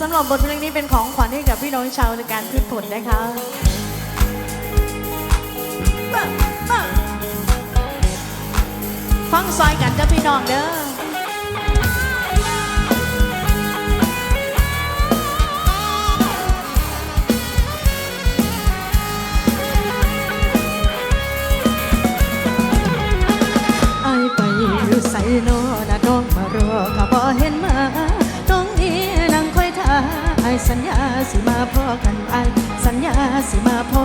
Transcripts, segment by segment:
สำหรับบทเพลงนี้เป็นของขวัญให้กับพี่น้องชาวในการพืชผลนะคะฟังซอยกันจ้ะพี่น้องเด้อไอไปอยู่ใส่นอนะน้องมารอก็บ่เห็นมา สัญญาสิมาพอกันไอสัญญาสิมาพอ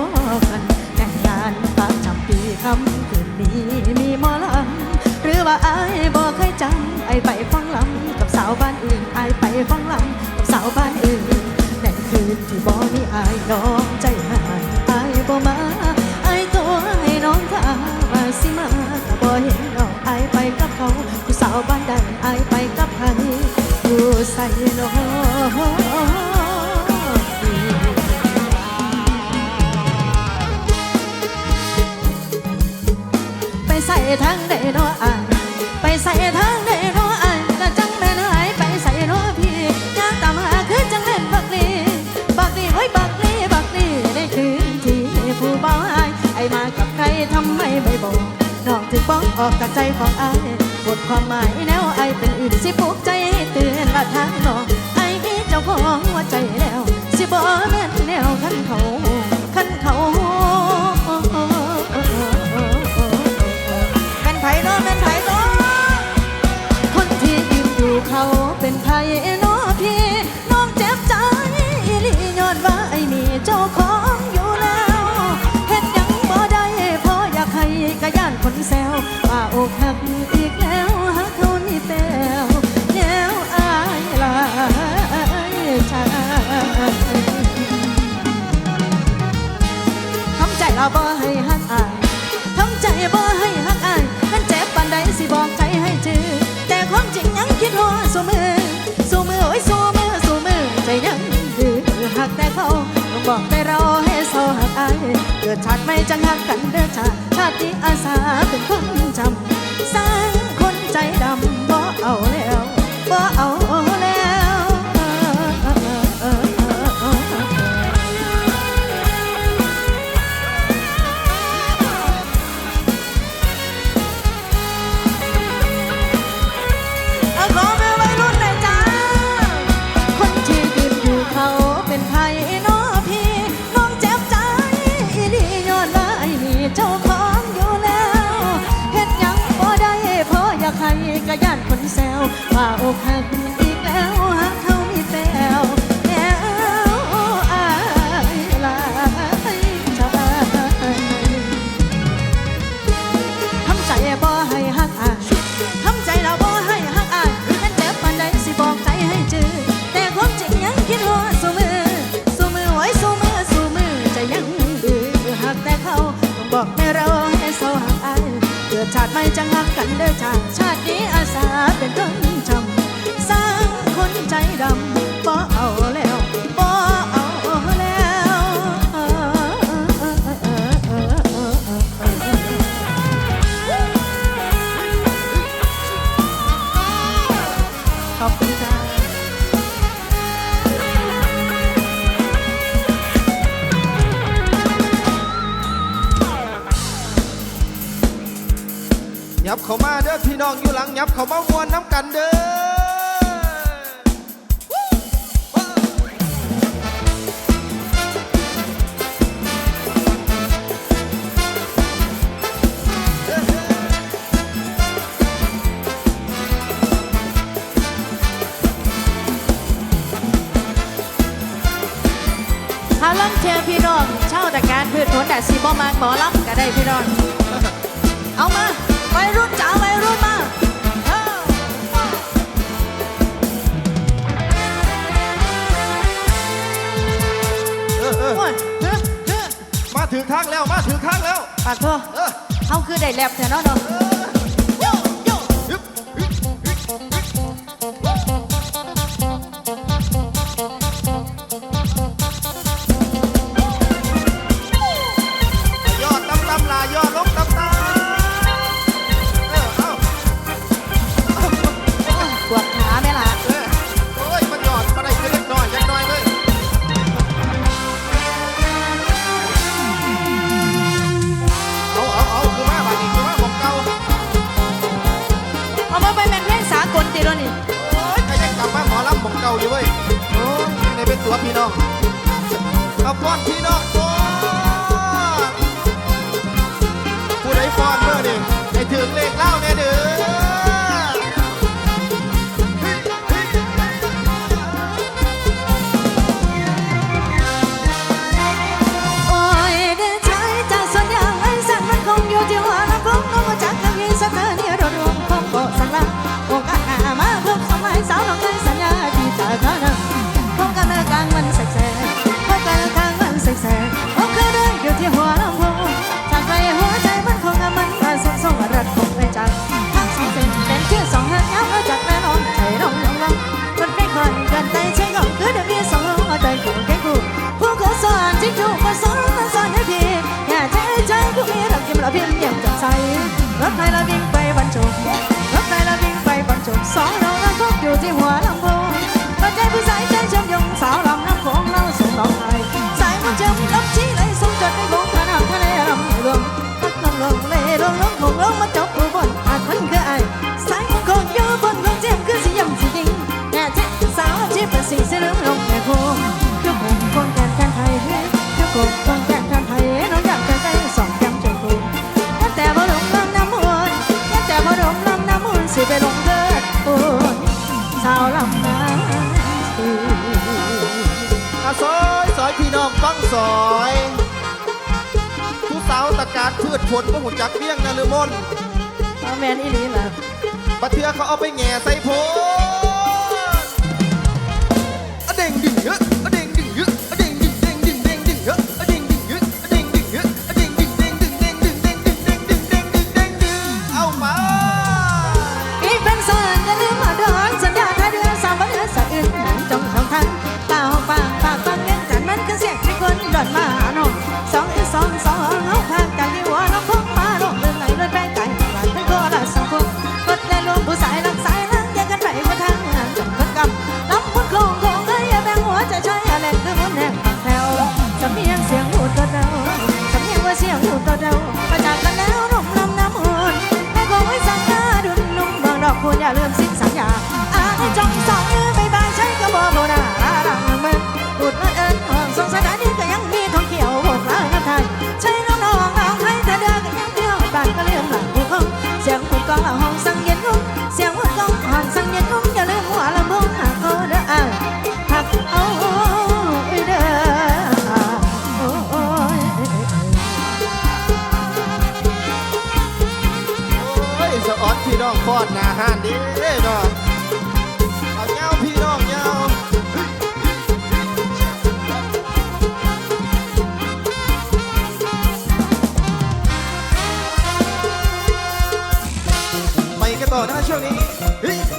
กันแต่งงานปากจำปีคำคืนนี้มีหมอลำหรือว่าไอายบ่เคยจำไอไปฟังลำกับสาวบ้านอื่นไอไปฟังลำกับสาวบ้านอื่นในคืนที่บ่มีไอน้องใจหายไอบ่มาไอตัวให้น้องท่าว่าสิมาก็บ่เห็นน้องไอไปกับเขาผู้สาวบ้านใดไอไปกับใครอยู่ใส่น้อง ทางใดเนาะอายไปใส่ทางใดเนาะอายก็จังแม่นหายไปใส่เนาะพี่ยางตามหาคือจังเล่นบักลีบักลีโอ้ยบักลีบักลีได้คืนที่ผู้เบาอายไอมากับใครทำไมไม่บอกนอกถึงบ้องออกจากใจของอายบทความหมายแนวไอเป็นอื่นสิปลุกใจให้เตือนว่าทางนอกไอมีเจ้าของหัวใจแล้วสิบ่แม่นแนวขันเขา นไผ่เนาะพี่น้องเจ็บใจอีลีย้อนว่าไอ้มีเจ้าของอยู่แล้วเฮ็ดยังบ่ได้เพราะอยากให้กะย่านคนแซวว่าอกหัก หักแต่เขาต้องบอกแต่เราให้เศร้าหักอายเกิดชาติไม่จังหักกันเด้อชาติชาติที่อาสาเป็นคนจำสร้างคนใจดำบ่เอาแล้วบ่เอาแล้ว ขอบคุณค่ะยับเข้ามาเด้อพี่น้องอยู่หลังยับเข้ามามวนน้ำกันเด้อ สีบ่มากบ่รับก็ได้พี่น้อง เอามาวัยรุ่นจ๋าวัยรุ่นมาเออมาถึงทางแล้วมาถึงทางแล้วปาดโทษเออเขาคือได้แลบแถวเนาะเนาะ ถไฟละวิ่งไปบรรจุรถไฟละวิ่งไปบรรจุสองเรานั่งพบอยู่ที่หัวลำโพงปัจจัยผู้สายใจเชื่อมยงสาวลำน้ำโขงเล่าส่งเองไทยสายมันจมรับชี้ไหลส่งจดไปโขงขนาดทะเลลำเลืองลำเลืองเลยลงลงคงลงมาจบอุบน พี่น้องป้องสอยผู้สาวตะการพืชผลพวกหุ่นจักเลี้ยงนาลือมนเอแมนอีหลีนะปะเทือเขาเอาไปแง่ใส่ผม 我大笑你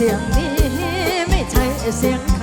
เสียงนี้ไม่ใช่เสียง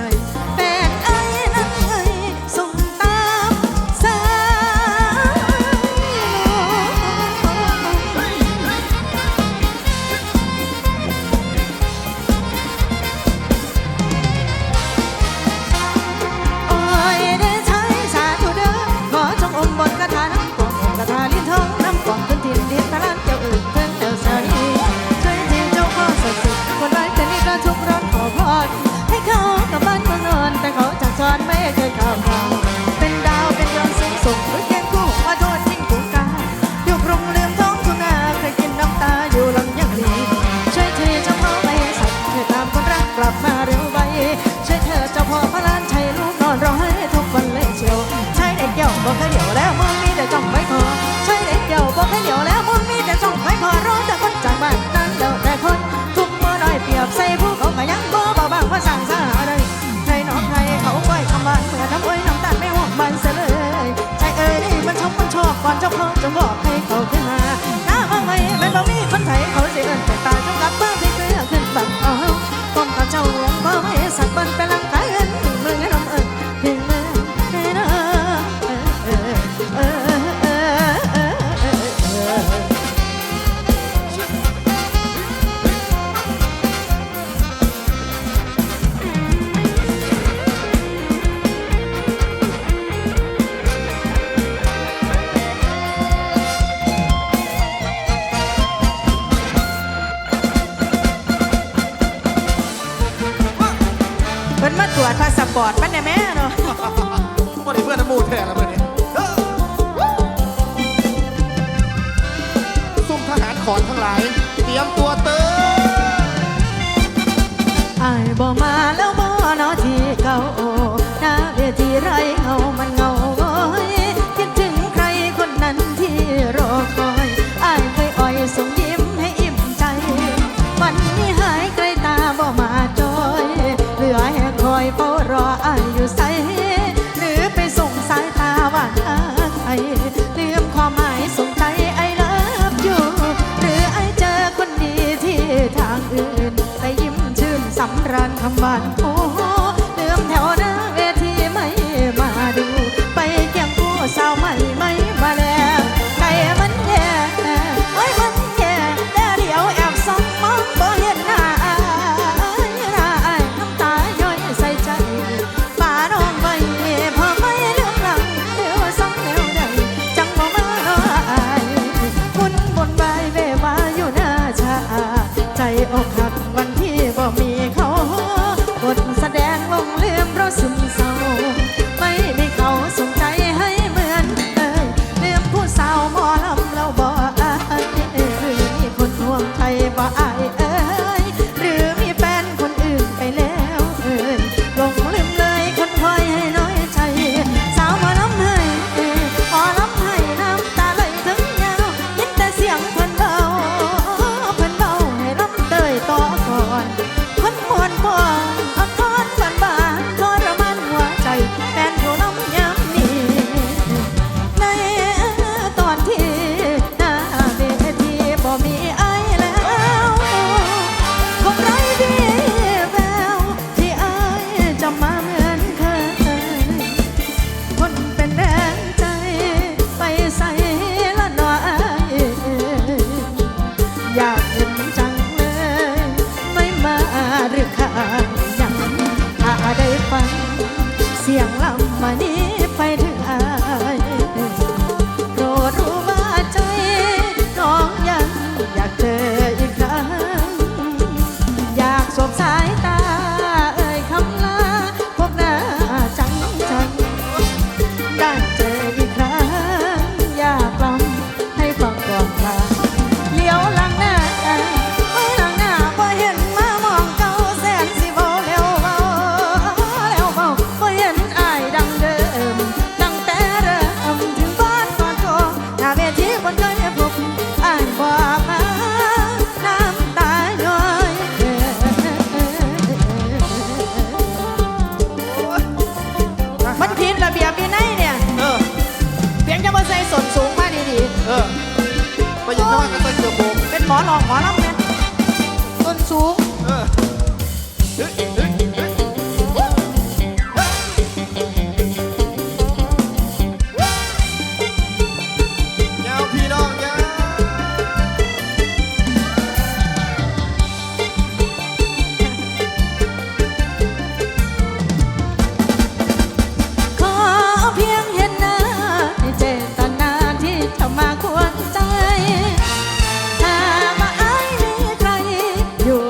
จนมาตรวจพาสปอร์ตมันได้แม่เนาะบ่ได้เพื่อน้ำมูดแท้ละเพื่อนนี่ยซุ่มทหารขอนทั้งหลาย เตรียมตัวเติมไอ้บ่มาแล้วบ่เนาะที่เก่าโอหน้าเวทีไร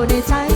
Đi.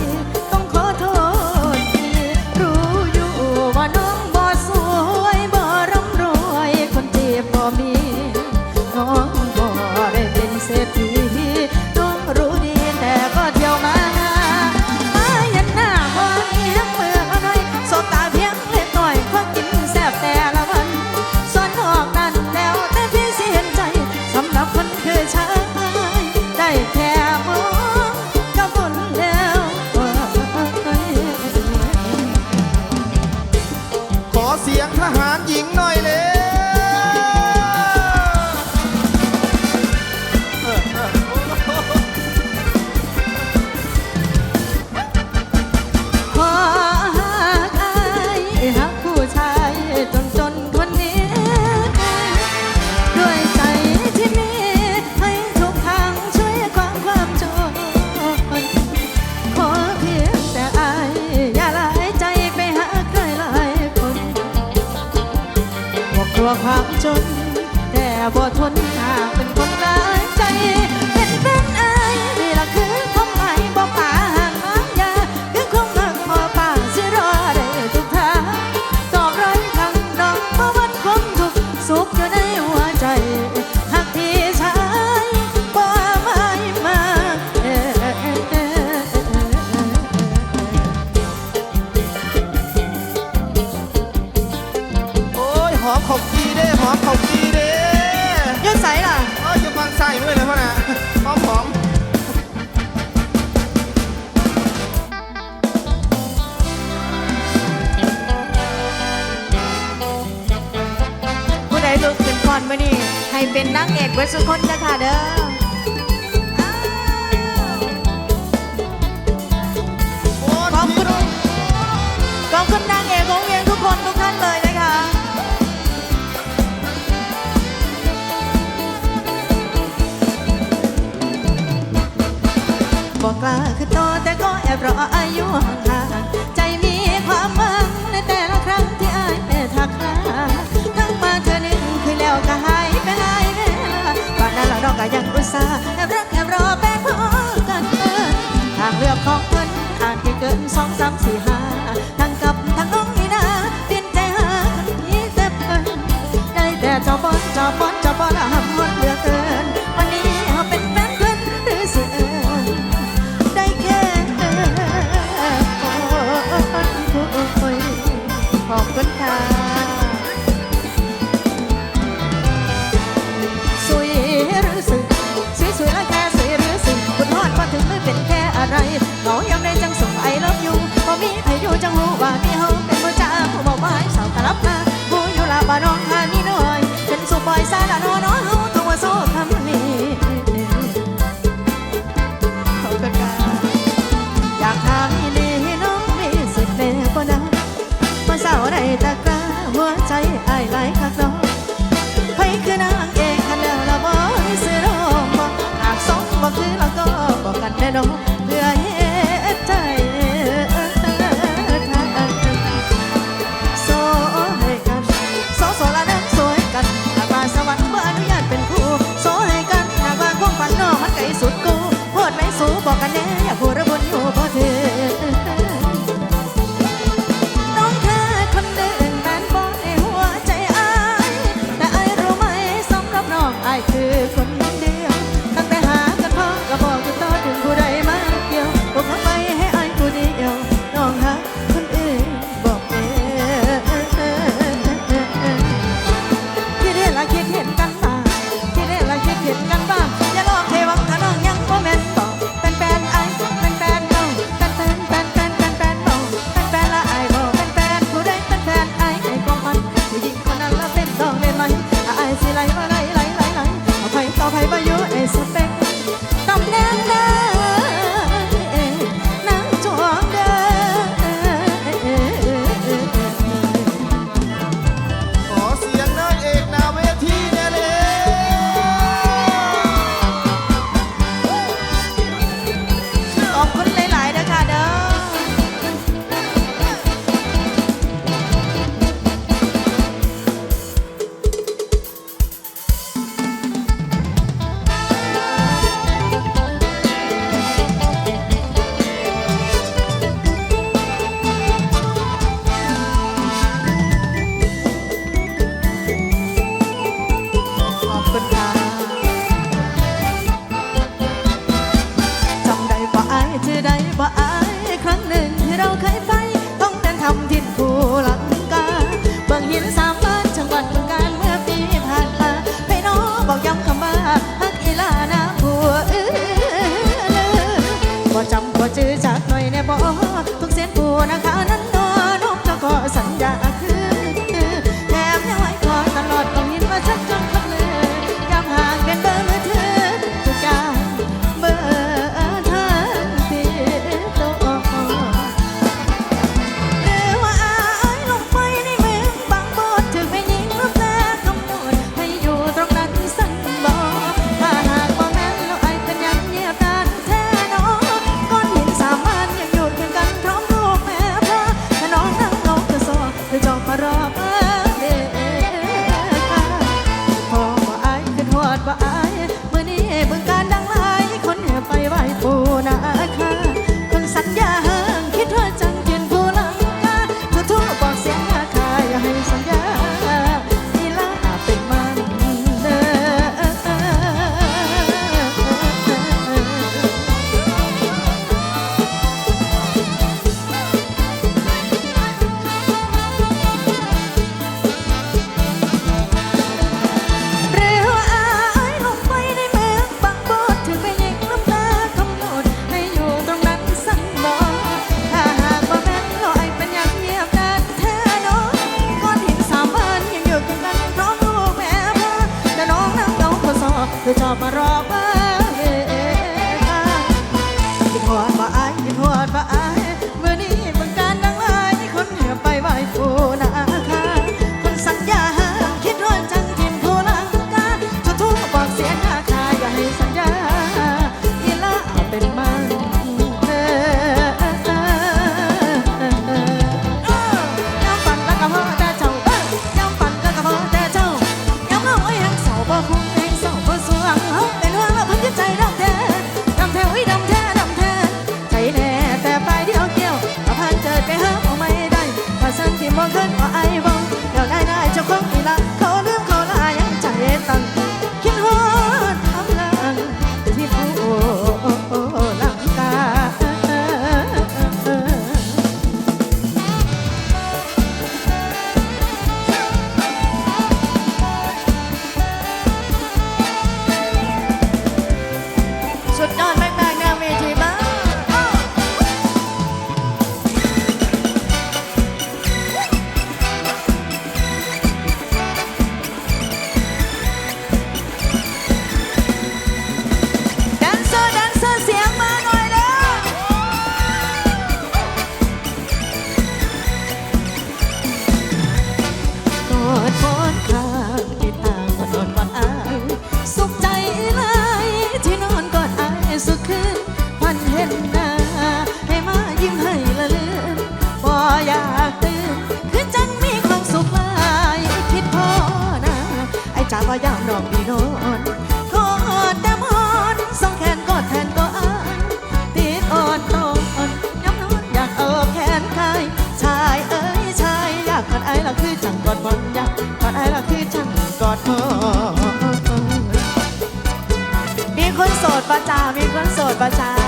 อนมานี่ให้เป็นนักเอกเวสุคนนะค่ะเด้อขอบคุณขอบคุณนางเอกของเวียงทุกคนทุกท่านเลยนะคะบอกกล้าคือโตแต่ก็แอบรออายุห่าง ร้องก็ยังอุตส่าห์แอบรักแอบรอแปพอกันเออทางเลือกของเพิ่นอาจจะเกินสองสามสี่ห้าทั้งกับทางน้องนี่นะเปลี่ยนใจหาคนนี้เจ็บเพิ่ได้แต่เจ้าบอลเจ้าบอล ก็โพดแม่สูบอกกันแน่ ya ว่ายาวนองดีนอนกอดแต่มอนสองแขนกอดแทนก็อายติดอ่อนต้องอ่อนย้ำนอนอยากเอาแขนใครชายเอ้ยชายอยากกอดไอ้ละคือจังกอดมอนอยากกอดไอ้ละคือจังกอดมอมีคนโสดประจามีคนโสดประจา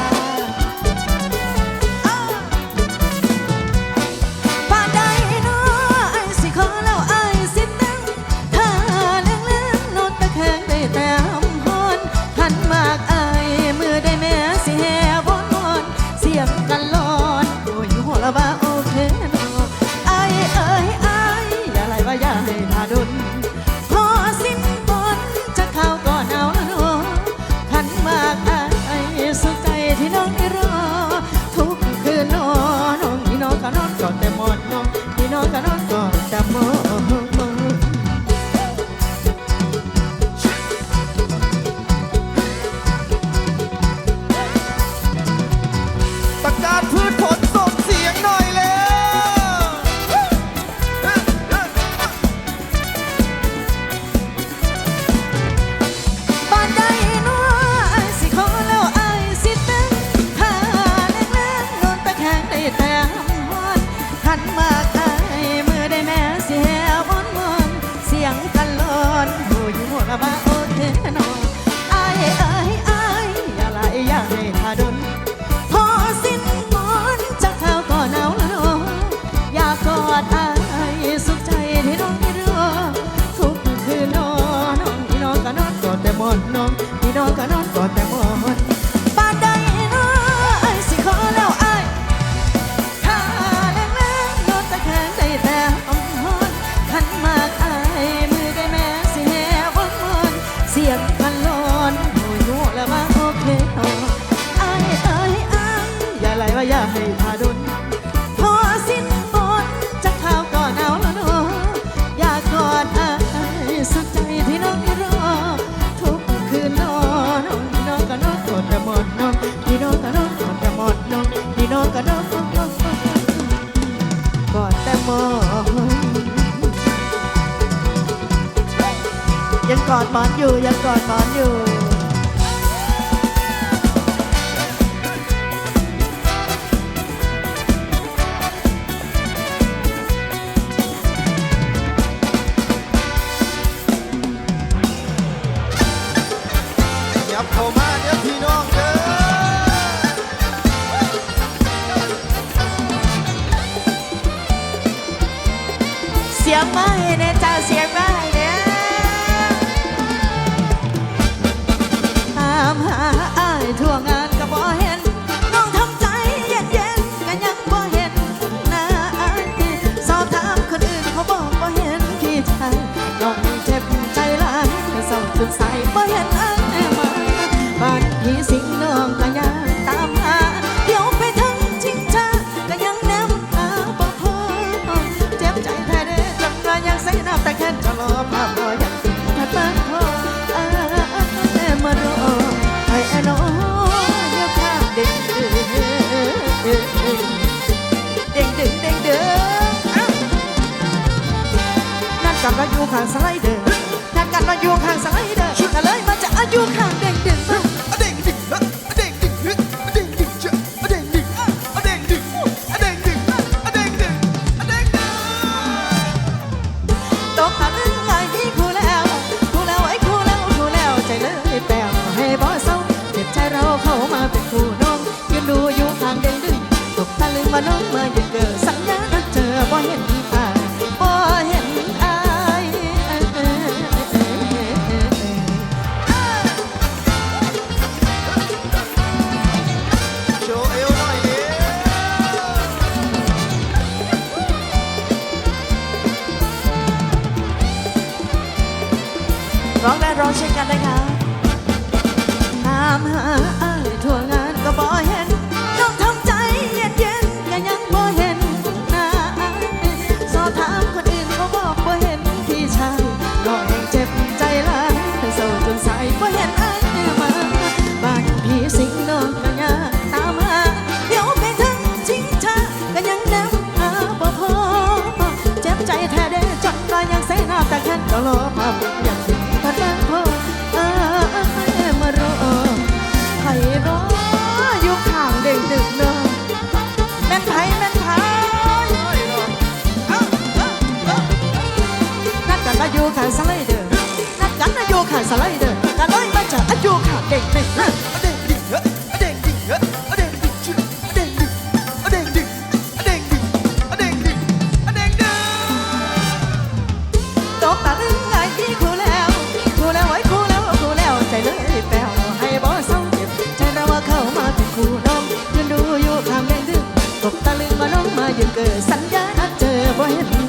all about old ยังกอดหมอนอยู่ยังกอดหมอนอยู่ ข้างสไลเดอร์นักันมาอยู่ข้างสไลเดอร์ถ้าเลยมาจะอายุข้างเด้งเด่น 살라이드 나너희 맞자 아주 가게 Hãy subscribe cho kênh Ghiền Mì Gõ Để không bỏ lỡ những video hấp dẫn